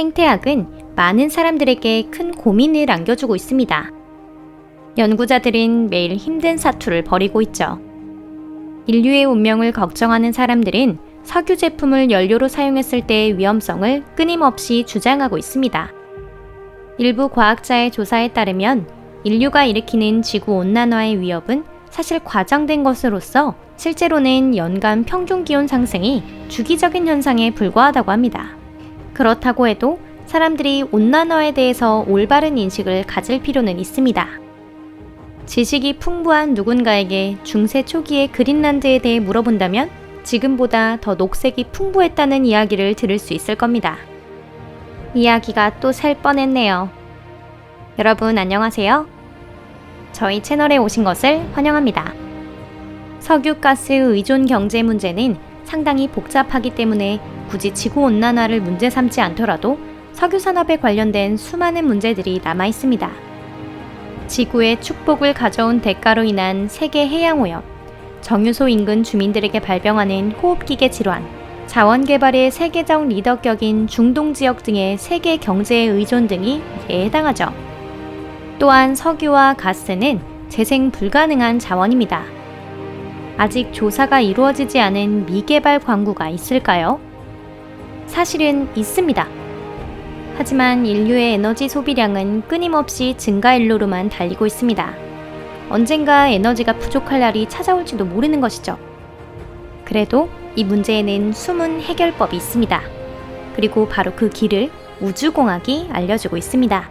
생태학은 많은 사람들에게 큰 고민을 안겨주고 있습니다. 연구자들은 매일 힘든 사투를 벌이고 있죠. 인류의 운명을 걱정하는 사람들은 석유 제품을 연료로 사용했을 때의 위험성을 끊임없이 주장하고 있습니다. 일부 과학자의 조사에 따르면 인류가 일으키는 지구 온난화의 위협은 사실 과장된 것으로서 실제로는 연간 평균 기온 상승이 주기적인 현상에 불과하다고 합니다. 그렇다고 해도 사람들이 온난화에 대해서 올바른 인식을 가질 필요는 있습니다. 지식이 풍부한 누군가에게 중세 초기의 그린란드에 대해 물어본다면 지금보다 더 녹색이 풍부했다는 이야기를 들을 수 있을 겁니다. 이야기가 또살 뻔했네요. 여러분 안녕하세요. 저희 채널에 오신 것을 환영합니다. 석유가스 의존 경제 문제는 상당히 복잡하기 때문에 굳이 지구 온난화를 문제 삼지 않더라도 석유 산업에 관련된 수많은 문제들이 남아 있습니다. 지구의 축복을 가져온 대가로 인한 세계 해양 오염, 정유소 인근 주민들에게 발병하는 호흡기계 질환, 자원 개발의 세계적 리더격인 중동 지역 등의 세계 경제의 의존 등이 이에 해당하죠. 또한 석유와 가스는 재생 불가능한 자원입니다. 아직 조사가 이루어지지 않은 미개발 광구가 있을까요? 사실은 있습니다. 하지만 인류의 에너지 소비량은 끊임없이 증가일로로만 달리고 있습니다. 언젠가 에너지가 부족할 날이 찾아올지도 모르는 것이죠. 그래도 이 문제에는 숨은 해결법이 있습니다. 그리고 바로 그 길을 우주공학이 알려주고 있습니다.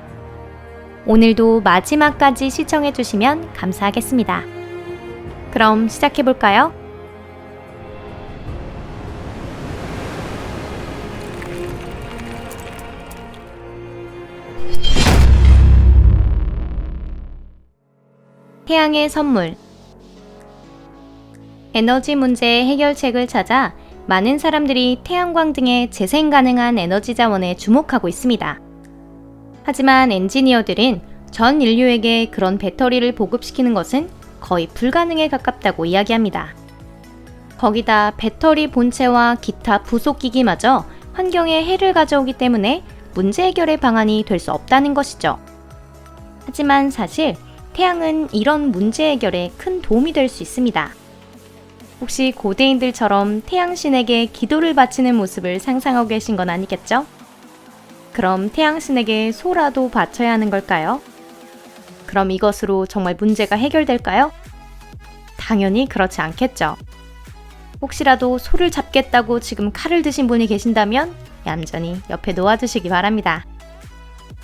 오늘도 마지막까지 시청해주시면 감사하겠습니다. 그럼 시작해볼까요? 태양의 선물 에너지 문제의 해결책을 찾아 많은 사람들이 태양광 등의 재생 가능한 에너지 자원에 주목하고 있습니다. 하지만 엔지니어들은 전 인류에게 그런 배터리를 보급시키는 것은 거의 불가능에 가깝다고 이야기합니다. 거기다 배터리 본체와 기타 부속 기기마저 환경에 해를 가져오기 때문에 문제 해결의 방안이 될 수 없다는 것이죠. 하지만 사실 태양은 이런 문제 해결에 큰 도움이 될 수 있습니다. 혹시 고대인들처럼 태양신에게 기도를 바치는 모습을 상상하고 계신 건 아니겠죠? 그럼 태양신에게 소라도 바쳐야 하는 걸까요? 그럼 이것으로 정말 문제가 해결될까요? 당연히 그렇지 않겠죠. 혹시라도 소를 잡겠다고 지금 칼을 드신 분이 계신다면 얌전히 옆에 놓아두시기 바랍니다.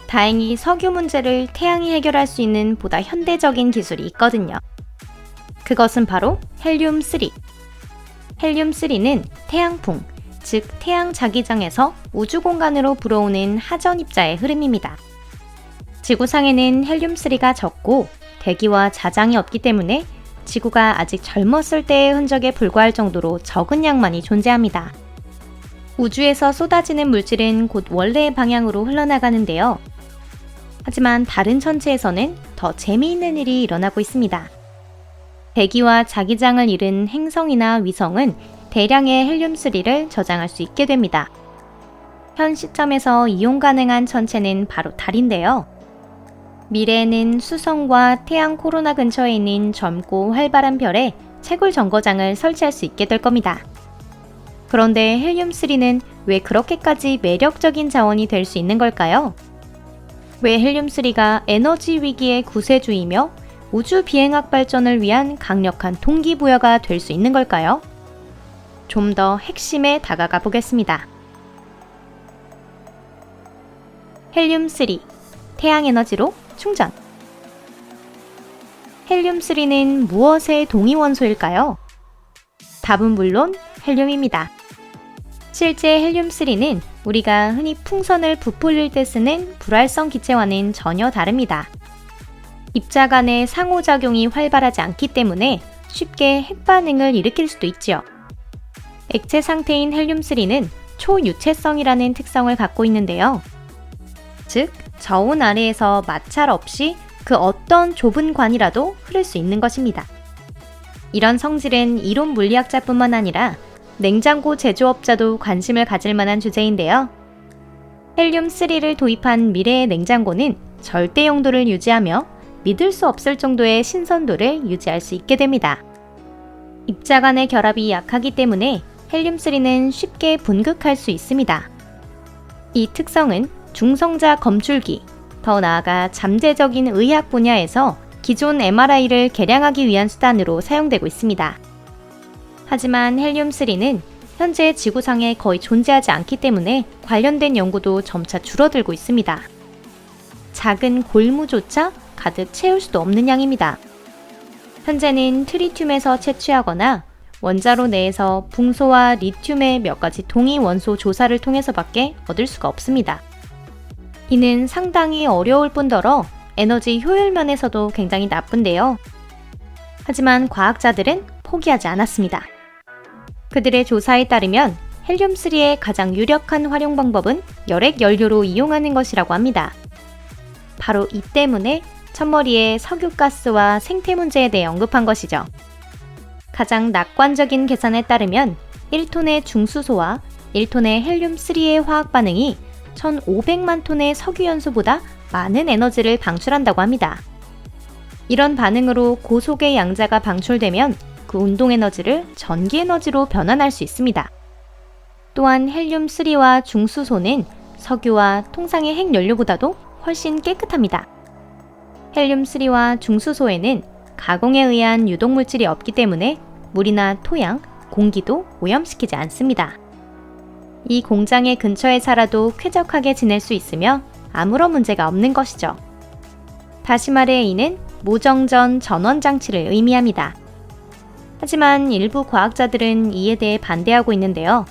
다행히 석유 문제를 태양이 해결할 수 있는 보다 현대적인 기술이 있거든요. 그것은 바로 헬륨3. 헬륨3는 태양풍, 즉 태양 자기장에서 우주 공간으로 불어오는 하전 입자의 흐름입니다. 지구상에는 헬륨3가 적고 대기와 자장이 없기 때문에 지구가 아직 젊었을 때의 흔적에 불과할 정도로 적은 양만이 존재합니다. 우주에서 쏟아지는 물질은 곧 원래의 방향으로 흘러나가는데요. 하지만 다른 천체에서는 더 재미있는 일이 일어나고 있습니다. 대기와 자기장을 잃은 행성이나 위성은 대량의 헬륨3를 저장할 수 있게 됩니다. 현 시점에서 이용 가능한 천체는 바로 달인데요. 미래에는 수성과 태양 코로나 근처에 있는 젊고 활발한 별에 채굴 정거장을 설치할 수 있게 될 겁니다. 그런데 헬륨3는 왜 그렇게까지 매력적인 자원이 될 수 있는 걸까요? 왜 헬륨3가 에너지 위기의 구세주이며 우주 비행학 발전을 위한 강력한 동기부여가 될 수 있는 걸까요? 좀 더 핵심에 다가가 보겠습니다. 헬륨3 태양 에너지로 충전 헬륨3는 무엇의 동위원소일까요? 답은 물론 헬륨입니다. 실제 헬륨3는 우리가 흔히 풍선을 부풀릴 때 쓰는 불활성 기체와는 전혀 다릅니다. 입자 간의 상호작용이 활발하지 않기 때문에 쉽게 핵반응을 일으킬 수도 있지요. 액체 상태인 헬륨3는 초유체성이라는 특성을 갖고 있는데요. 즉, 저온 아래에서 마찰 없이 그 어떤 좁은 관이라도 흐를 수 있는 것입니다. 이런 성질은 이론 물리학자뿐만 아니라 냉장고 제조업자도 관심을 가질 만한 주제인데요. 헬륨3를 도입한 미래의 냉장고는 절대 용도를 유지하며 믿을 수 없을 정도의 신선도를 유지할 수 있게 됩니다. 입자 간의 결합이 약하기 때문에 헬륨3는 쉽게 분극할 수 있습니다. 이 특성은 중성자 검출기, 더 나아가 잠재적인 의학 분야에서 기존 MRI를 개량하기 위한 수단으로 사용되고 있습니다. 하지만 헬륨3는 현재 지구상에 거의 존재하지 않기 때문에 관련된 연구도 점차 줄어들고 있습니다. 작은 골무조차 가득 채울 수도 없는 양입니다. 현재는 트리튬에서 채취하거나 원자로 내에서 붕소와 리튬의 몇 가지 동위 원소 조사를 통해서밖에 얻을 수가 없습니다. 이는 상당히 어려울 뿐더러 에너지 효율 면에서도 굉장히 나쁜데요. 하지만 과학자들은 포기하지 않았습니다. 그들의 조사에 따르면 헬륨3의 가장 유력한 활용 방법은 열액 연료로 이용하는 것이라고 합니다. 바로 이 때문에 첫머리에 석유가스와 생태 문제에 대해 언급한 것이죠. 가장 낙관적인 계산에 따르면 1톤의 중수소와 1톤의 헬륨3의 화학 반응이 1,500만 톤의 석유연소보다 많은 에너지를 방출한다고 합니다. 이런 반응으로 고속의 양자가 방출되면 그 운동 에너지를 전기 에너지로 변환할 수 있습니다. 또한 헬륨3와 중수소는 석유와 통상의 핵연료보다도 훨씬 깨끗합니다. 헬륨3와 중수소에는 가공에 의한 유독물질이 없기 때문에 물이나 토양, 공기도 오염시키지 않습니다. 이 공장의 근처에 살아도 쾌적하게 지낼 수 있으며 아무런 문제가 없는 것이죠. 다시 말해 이는 무정전 전원 장치를 의미합니다. 하지만 일부 과학자들은 이에 대해 반대하고 있는데요.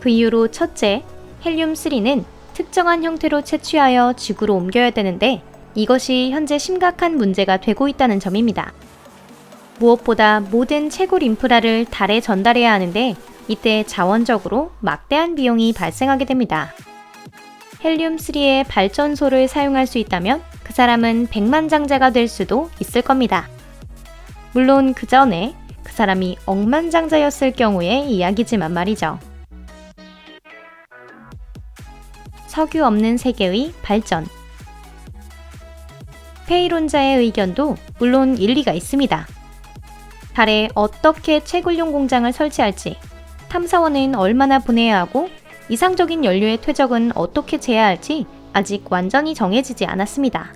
그 이유로 첫째, 헬륨3는 특정한 형태로 채취하여 지구로 옮겨야 되는데 이것이 현재 심각한 문제가 되고 있다는 점입니다. 무엇보다 모든 채굴 인프라를 달에 전달해야 하는데 이때 자원적으로 막대한 비용이 발생하게 됩니다. 헬륨3의 발전소를 사용할 수 있다면 그 사람은 백만장자가 될 수도 있을 겁니다. 물론 그 전에 그 사람이 억만장자였을 경우의 이야기지만 말이죠. 석유 없는 세계의 발전. 페이론자의 의견도 물론 일리가 있습니다. 달에 어떻게 채굴용 공장을 설치할지, 탐사원은 얼마나 보내야 하고, 이상적인 연료의 퇴적은 어떻게 재야 할지 아직 완전히 정해지지 않았습니다.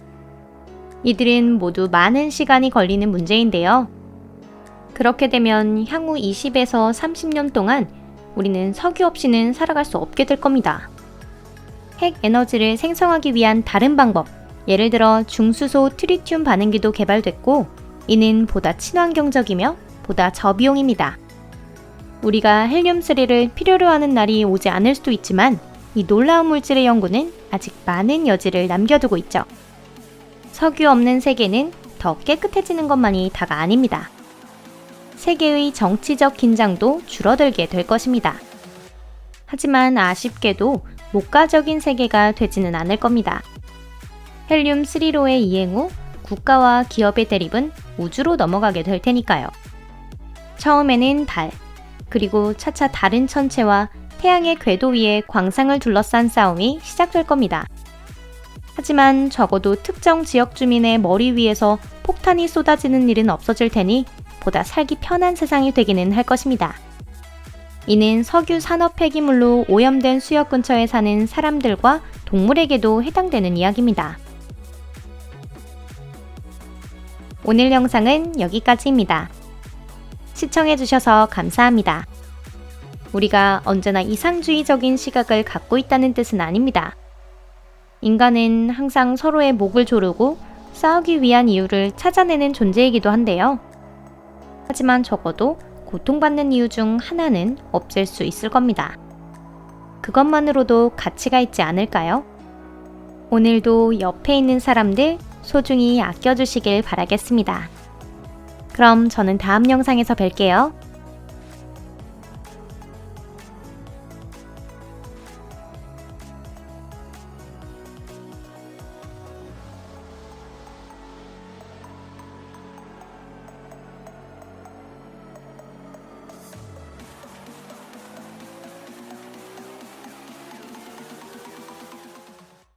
이들은 모두 많은 시간이 걸리는 문제인데요. 그렇게 되면 향후 20에서 30년 동안 우리는 석유 없이는 살아갈 수 없게 될 겁니다. 핵 에너지를 생성하기 위한 다른 방법, 예를 들어 중수소 트리튬 반응기도 개발됐고, 이는 보다 친환경적이며 보다 저비용입니다. 우리가 헬륨3를 필요로 하는 날이 오지 않을 수도 있지만, 이 놀라운 물질의 연구는 아직 많은 여지를 남겨두고 있죠. 석유 없는 세계는 더 깨끗해지는 것만이 다가 아닙니다. 세계의 정치적 긴장도 줄어들게 될 것입니다. 하지만 아쉽게도 목가적인 세계가 되지는 않을 겁니다. 헬륨 3로의 이행 후 국가와 기업의 대립은 우주로 넘어가게 될 테니까요. 처음에는 달, 그리고 차차 다른 천체와 태양의 궤도 위에 광상을 둘러싼 싸움이 시작될 겁니다. 하지만 적어도 특정 지역 주민의 머리 위에서 폭탄이 쏟아지는 일은 없어질 테니 보다 살기 편한 세상이 되기는 할 것입니다. 이는 석유 산업 폐기물로 오염된 수역 근처에 사는 사람들과 동물에게도 해당되는 이야기입니다. 오늘 영상은 여기까지입니다. 시청해주셔서 감사합니다. 우리가 언제나 이상주의적인 시각을 갖고 있다는 뜻은 아닙니다. 인간은 항상 서로의 목을 조르고 싸우기 위한 이유를 찾아내는 존재이기도 한데요. 하지만 적어도 고통받는 이유 중 하나는 없앨 수 있을 겁니다. 그것만으로도 가치가 있지 않을까요? 오늘도 옆에 있는 사람들 소중히 아껴주시길 바라겠습니다. 그럼 저는 다음 영상에서 뵐게요.